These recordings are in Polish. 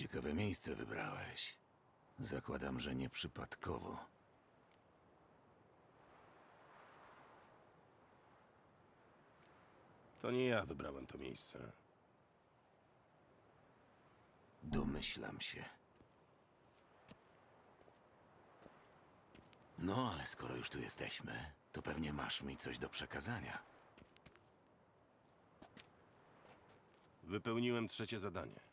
Ciekawe miejsce wybrałeś. Zakładam, że nie przypadkowo. To nie ja wybrałem to miejsce. Domyślam się. No, ale skoro już tu jesteśmy, to pewnie masz mi coś do przekazania. Wypełniłem trzecie zadanie.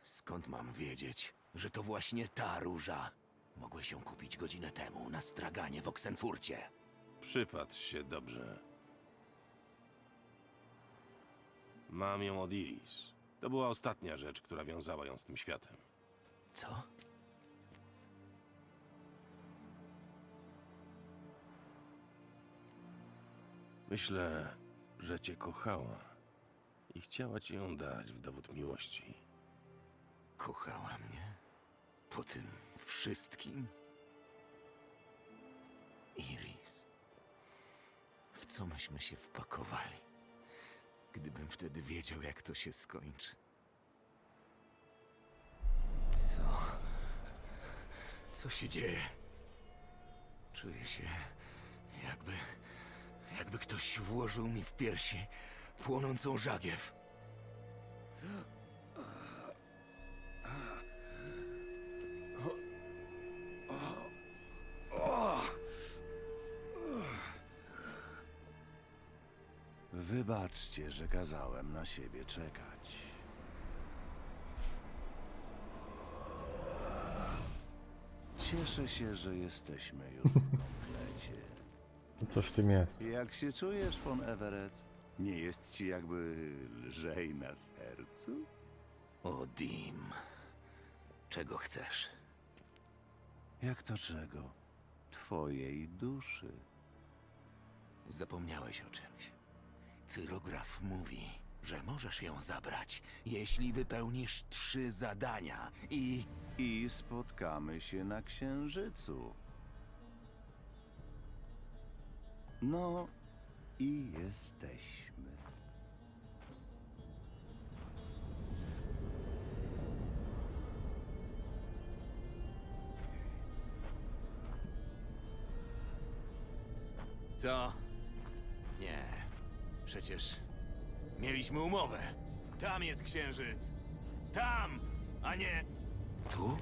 Skąd mam wiedzieć, że to właśnie ta róża? Mogłeś ją kupić godzinę temu na straganie w Oksenfurcie. Przypatrz się dobrze. Mam ją od Iris. To była ostatnia rzecz, która wiązała ją z tym światem. Co? Myślę, że cię kochała i chciała ci ją dać w dowód miłości. Kochała mnie? Po tym wszystkim? Iris. W co myśmy się wpakowali? Gdybym wtedy wiedział, jak to się skończy. Co? Co się dzieje? Czuję się, jakby. jakby ktoś włożył mi w piersi płonącą żagiew. Wybaczcie, że kazałem na siebie czekać. Cieszę się, że jesteśmy już w komplecie. Coś w tym jest. Jak się czujesz, von Everett? Nie jest ci jakby lżej na sercu? O, Dim. Czego chcesz? Jak to czego? Twojej duszy. Zapomniałeś o czymś. Cyrograf mówi, że możesz ją zabrać, jeśli wypełnisz trzy zadania i... I spotkamy się na księżycu. No i jesteśmy. Co? Nie. Przecież mieliśmy umowę. Tam jest księżyc. Tam, a nie... Tu?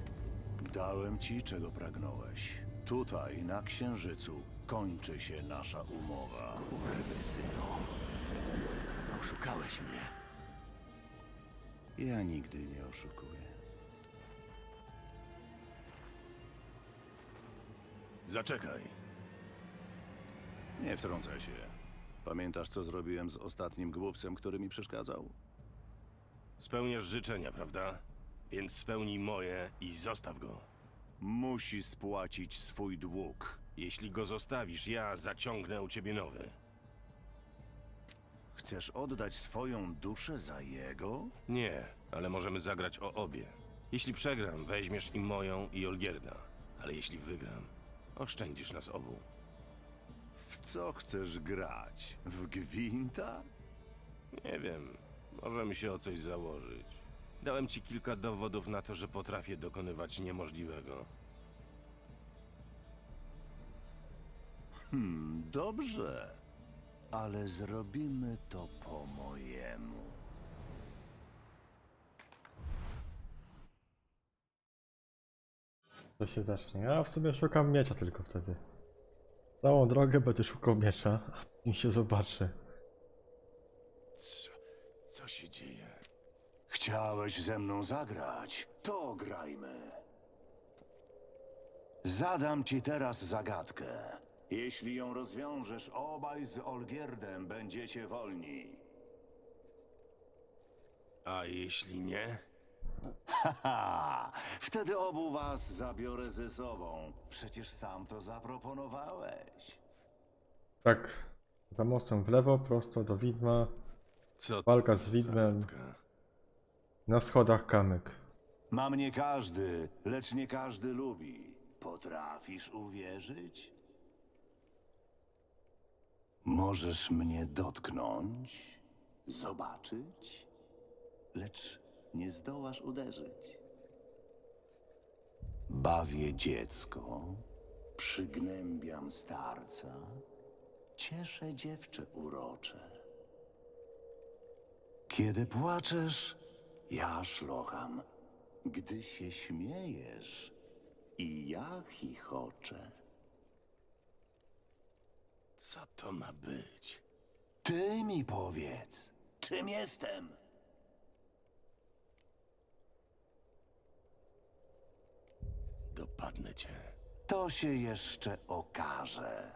Dałem ci, czego pragnąłeś. Tutaj, na księżycu, kończy się nasza umowa. synu. Oszukałeś mnie. Ja nigdy nie oszukuję. Zaczekaj. Nie wtrącaj się. Pamiętasz, co zrobiłem z ostatnim głupcem, który mi przeszkadzał? Spełniasz życzenia, prawda? Więc spełnij moje i zostaw go. Musi spłacić swój dług. Jeśli go zostawisz, ja zaciągnę u ciebie nowy. Chcesz oddać swoją duszę za jego? Nie, ale możemy zagrać o obie. Jeśli przegram, weźmiesz i moją i Olgierda. Ale jeśli wygram, oszczędzisz nas obu. Co chcesz grać? W gwinta? Nie wiem, możemy się o coś założyć. Dałem ci kilka dowodów na to, że potrafię dokonywać niemożliwego. Hmm, dobrze. Ale zrobimy to po mojemu. To się zacznie. Ja w sobie szukam miecza tylko wtedy. Całą drogę będę szukał miecza, a później się zobaczy. Co, co się dzieje? Chciałeś ze mną zagrać? To grajmy. Zadam ci teraz zagadkę. Jeśli ją rozwiążesz, obaj z Olgierdem będziecie wolni. A jeśli nie? Haha, wtedy obu was zabiorę ze sobą. Przecież sam to zaproponowałeś. Tak, za mostem w lewo, prosto do widma, Co Walka z za widmem. zagadka? na schodach kamyk. Ma mnie każdy, lecz nie każdy lubi. Potrafisz uwierzyć? Możesz mnie dotknąć, zobaczyć, lecz nie zdołasz uderzyć. Bawię dziecko, przygnębiam starca, cieszę dziewczę urocze. Kiedy płaczesz, ja szlocham. Gdy się śmiejesz, i ja chichoczę. Co to ma być? Ty mi powiedz, czym jestem? Dopadnę cię. To się jeszcze okaże.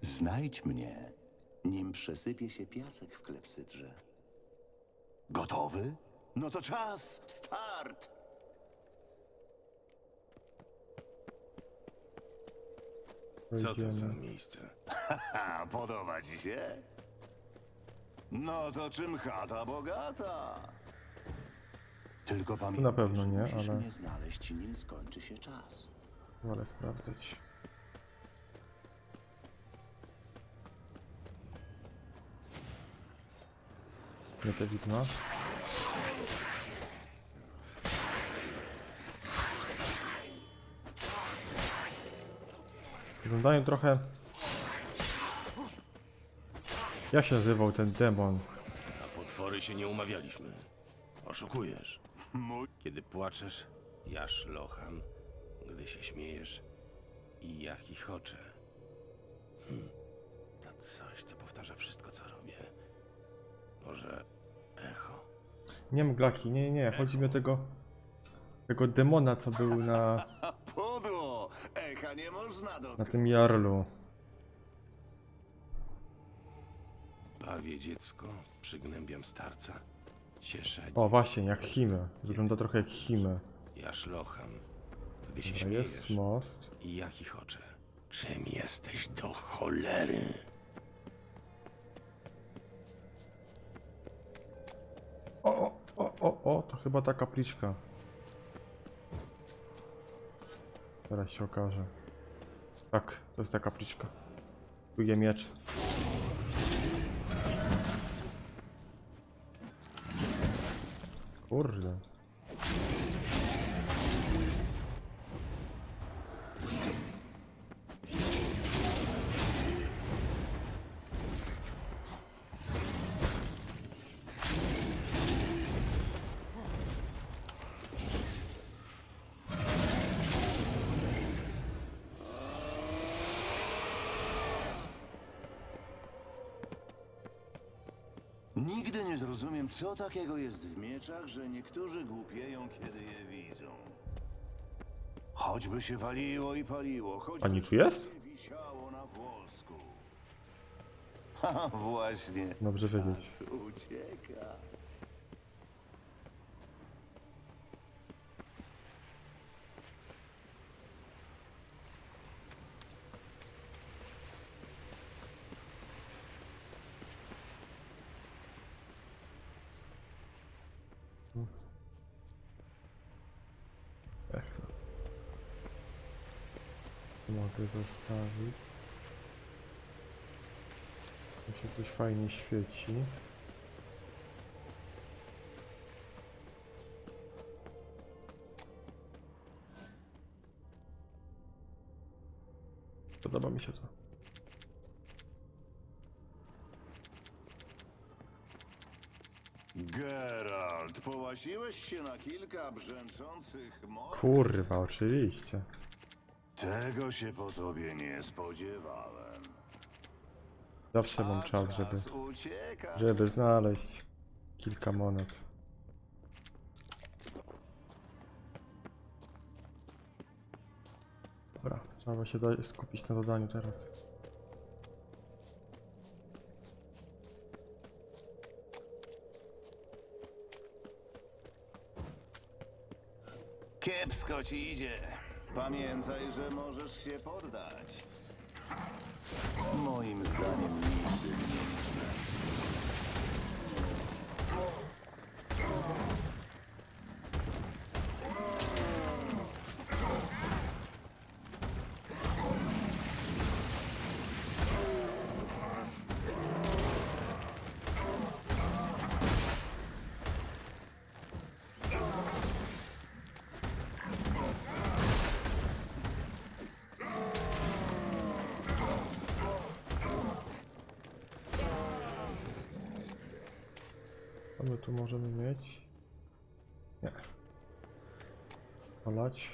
Znajdź mnie, nim przesypie się piasek w klepsydrze. Gotowy? No to czas, start! Co to za miejsce? A, podoba ci się? No to czym chata bogata? Tylko pamiętaj, na pewno nie, musisz ale- mnie znaleźć, nim skończy się czas. Wolę sprawdzać. Nie te widma. Wyglądają trochę... Jak się nazywał ten demon? Na potwory się nie umawialiśmy. Oszukujesz. Kiedy płaczesz, ja szlocham. Gdy się śmiejesz, i ja chichoczę. Hm. To coś, co powtarza wszystko, co robię. Może echo? Nie mglaki, nie, nie, chodzi mi o tego... Tego demona, co był na, A pudło! Echa nie można na dotknąć. tym jarlu. Bawię dziecko, przygnębiam starca. O, właśnie, jak Hime. Wygląda trochę jak Hime. Ja szlocham. Się Dobra, śmiejesz, jest most. i ja chichoczę. Czym jesteś do cholery? O, o, o, o, o, to chyba ta kapliczka. Teraz się okaże. Tak, to jest ta kapliczka. Tu je miecz. Kurde. Nigdy nie zrozumiem, co takiego jest w mieczach, że niektórzy głupieją, kiedy je widzą. Choćby się waliło i paliło, choćby Pani tu jest? nie wisiało na włosku. Ha, właśnie. Dobrze wiedzieć. Czas ucieka. Ech. Tu Mogę zostawić. Tu się coś fajnie świeci. Podoba mi się to. Geralt, połasiłeś się na kilka brzęczących mor... Kurwa, oczywiście. Tego się po tobie nie spodziewałem. Zawsze mam A czas, żeby, ucieka. żeby znaleźć kilka monet. Dobra, trzeba się skupić na zadaniu teraz. Kiepsko ci idzie. Pamiętaj, że możesz się poddać. Moim zdaniem nigdy nie. Tu możemy mieć? Nie. Olać.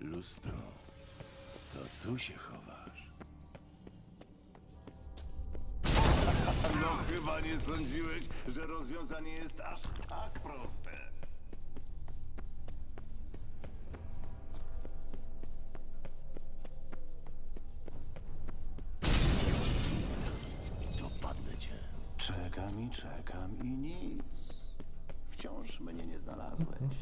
Lustro. To tu się chowasz. Chyba nie sądziłeś, że rozwiązanie jest aż tak proste. Dopadnę cię. Czekam i czekam i nic. Wciąż mnie nie znalazłeś.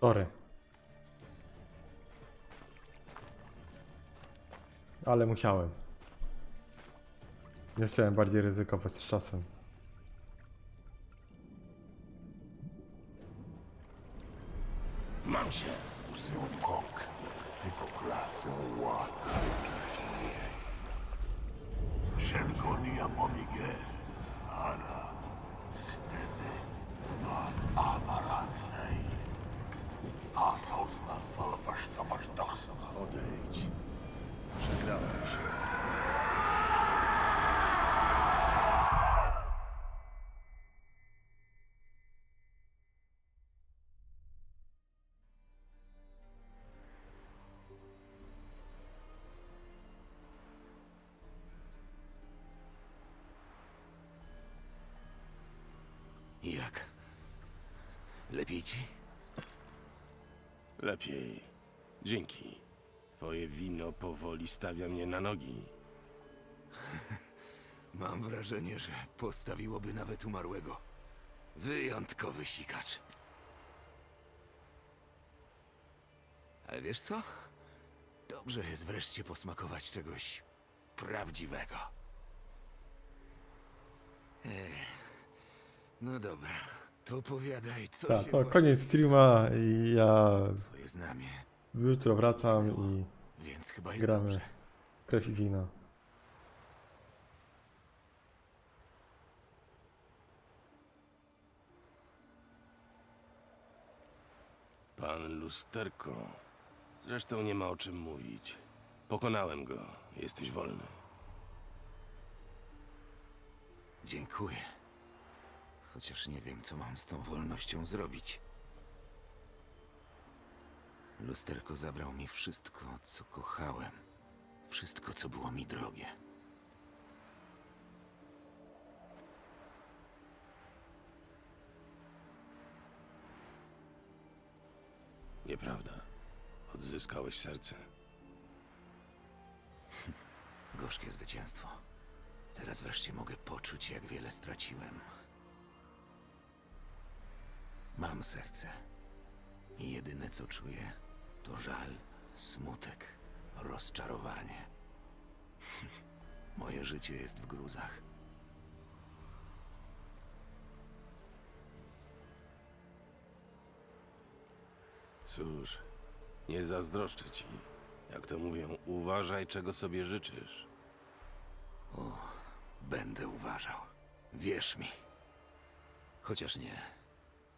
Sorry. Ale musiałem. Nie chciałem bardziej ryzykować z czasem. Mam cię! Tylko Seoła. Shenkonia momige, ara, amarannej. Lepiej ci? Lepiej. Dzięki. Twoje wino powoli stawia mnie na nogi. Mam wrażenie, że postawiłoby nawet umarłego. Wyjątkowy sikacz. Ale wiesz co? Dobrze jest wreszcie posmakować czegoś prawdziwego. Ech, no dobra, to opowiadaj, co Tak, się to właśnie koniec streama i ja Twoje znamie, jutro wracam i więc chyba jest gramy dobrze. krew i wino. Pan Lusterko. Zresztą nie ma o czym mówić. Pokonałem go. Jesteś wolny. Dziękuję. Chociaż nie wiem, co mam z tą wolnością zrobić. Lusterko zabrał mi wszystko, co kochałem. Wszystko, co było mi drogie. Nieprawda. Odzyskałeś serce. Gorzkie zwycięstwo. Teraz wreszcie mogę poczuć, jak wiele straciłem. Mam serce. I jedyne, co czuję, to żal, smutek, rozczarowanie. Moje życie jest w gruzach. Cóż, nie zazdroszczę ci. Jak to mówią, uważaj, czego sobie życzysz. Będę uważał. Wierz mi. Chociaż nie.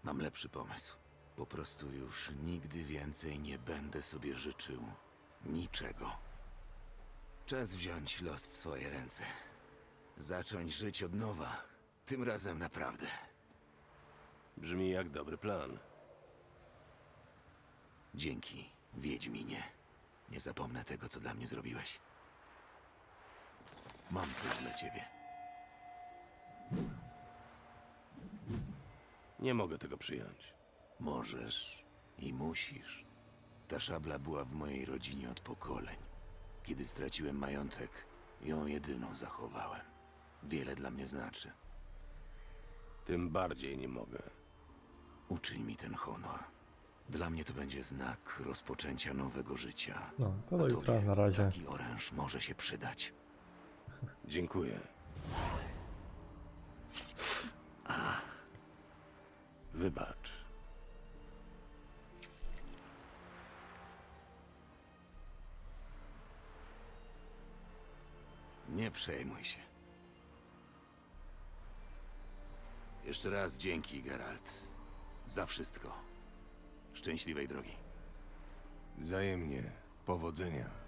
Mam lepszy pomysł. Po prostu już nigdy więcej nie będę sobie życzył niczego. Czas wziąć los w swoje ręce. Zacząć żyć od nowa. Tym razem naprawdę. Brzmi jak dobry plan. Dzięki, Wiedźminie. Nie zapomnę tego, co dla mnie zrobiłeś. Mam coś dla ciebie. Nie mogę tego przyjąć. Możesz i musisz. Ta szabla była w mojej rodzinie od pokoleń. Kiedy straciłem majątek, ją jedyną zachowałem. Wiele dla mnie znaczy. Tym bardziej nie mogę. Uczyń mi ten honor. Dla mnie to będzie znak rozpoczęcia nowego życia. No, to A do jutra, tobie na razie. Taki oręż może się przydać. Dziękuję. wybacz. Nie przejmuj się. Jeszcze raz dzięki, Geralt. Za wszystko. Szczęśliwej drogi. Wzajemnie. Powodzenia.